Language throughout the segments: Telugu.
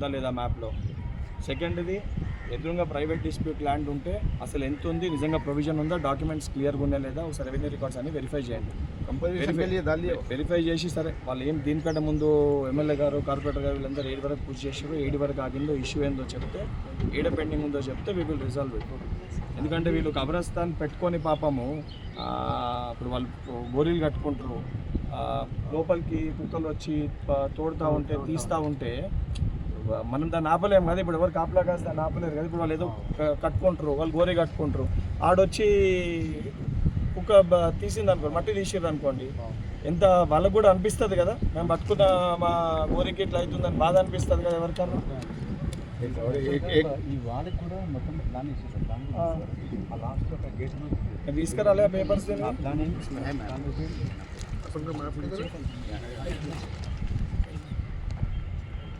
ఉందా లేదా మ్యాప్లో. సెకండ్ది ఎదురుగా ప్రైవేట్ డిస్ప్యూట్ ల్యాండ్ ఉంటే అసలు ఎంత ఉంది నిజంగా ప్రొవిజన్ ఉందా డాక్యుమెంట్స్ క్లియర్గా ఉన్నాయా లేదా ఒకసారి రెవెన్యూ రికార్డ్స్ అన్ని వెరిఫై చేయండి. వెరిఫై చేసి సరే వాళ్ళు ఏం దీనికంటే ముందు ఎమ్మెల్యే గారు కార్పొరేటర్ గారు వీళ్ళందరూ ఏడు వరకు పూజ చేసారు ఏడు వరకు ఆగిందో ఇష్యూ ఏందో చెప్తే ఏడ పెండింగ్ ఉందో చెప్తే వీ విల్ రిజాల్వ్ ఇట్ ఎందుకంటే వీళ్ళు కబ్రస్థాన్ పెట్టుకొని పాపము ఇప్పుడు వాళ్ళు బోరీలు కట్టుకుంటారు. లోపలికి కుక్కలు వచ్చి తోడుతా ఉంటే తీస్తూ ఉంటే మనం దాన్ని ఆపలేము కదా ఇప్పుడు ఎవరు కాపలా కాస్త దాన్ని ఆపలేరు కదా. ఇప్పుడు వాళ్ళు ఏదో కట్టుకుంటారు వాళ్ళు గోరే కట్టుకుంటారు. ఆడొచ్చి కుక్క బ- తీసింది అనుకోండి మట్టి తీసిర్రు అనుకోండి ఎంత వాళ్ళకు కూడా అనిపిస్తుంది కదా. మేము బతుకున్న మా గోరికి ఇట్లా అవుతుందని బాధ అనిపిస్తుంది కదా ఎవరికన్నా. ఈ వాళ్ళకి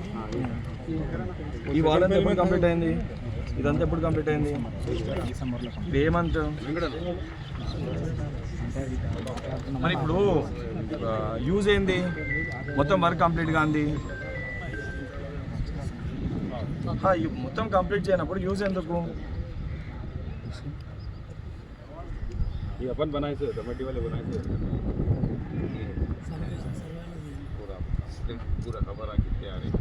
तो కలర్ మీద దొరకలేదు. ఆ, ये కలర్ తీసే మీద. డబల్ చేయండి ఈ వాల్ అంతా ఎప్పుడు కంప్లీట్ అయింది ఇదంతా ఎప్పుడు కంప్లీట్ అయింది డిసెంబర్లో ఏ మంత్ మరి ఇప్పుడు యూజ్ ఏంది మొత్తం వర్క్ కంప్లీట్ కాంది ఆ, ఈ మొత్తం కంప్లీట్ చేయనప్పుడు యూజ్ ఎందుకు ये अपन बनाए थे कमेटी वाले बनाए थे पूरा पूरा खबर आ कितने आ रही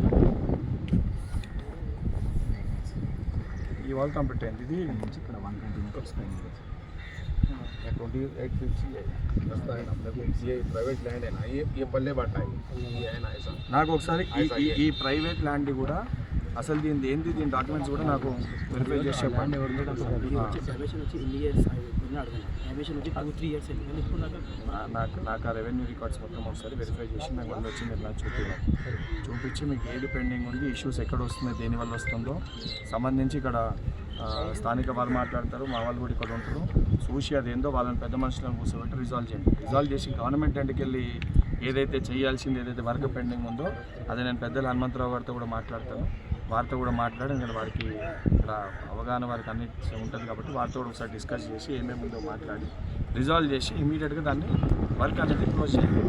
ఈ వాల్ కంప్లీట్ అయింది ఇది నుంచి ఇక్కడ వన్ ట్వంటీ మీటర్స్ పైన ट्वेंटी एट फीट चाहिए रास्ता है ना अपने को ये प्राइवेट लैंड है ना ये ये पल्ले बांटा है ये है ना ऐसा నాకు ఒకసారి ఈ- ఈ ఈ ప్రైవేట్ ల్యాండ్ కూడా అసలు దీని ఏంది? దీని డాక్యుమెంట్స్ కూడా నాకు వెరిఫై చేసి చెప్పండి. నాకు? నా- నాకు ఆ రెవెన్యూ రికార్డ్స్ మొత్తం ఒకసారి వెరిఫై చేసి నాకు మళ్ళీ వచ్చి మీరు నాకు చూపించాలి చూపించి మీకు ఏది పెండింగ్ ఉంది ఇష్యూస్ ఎక్కడ వస్తుంది దేని వల్ల వస్తుందో. సంబంధించి ఇక్కడ స్థానిక వాళ్ళు మాట్లాడతారు మా వాళ్ళు కూడా ఇక్కడ ఉంటారు. చూసి అది ఏందో వాళ్ళని పెద్ద మనుషులను కూర్చోబెట్టి రిజాల్వ్ చేయండి. రిజాల్వ్ చేసి గవర్నమెంట్ ఎండ్కి వెళ్ళి ఏదైతే చేయాల్సింది ఏదైతే వర్క్ పెండింగ్ ఉందో అది నేను పెద్దలు హనుమంతరావు గారితో కూడా మాట్లాడతాను. వారితో కూడా మాట్లాడి నేను వారికి ఇక్కడ అవగాహన వారికి అన్ని ఉంటుంది కాబట్టి వారితో కూడా ఒకసారి డిస్కస్ చేసి ఏమేమి ఉందో మాట్లాడి రిజాల్వ్ చేసి ఇమీడియట్గా దాన్ని వర్క్ అనేది క్లోజ్ చేయాలి.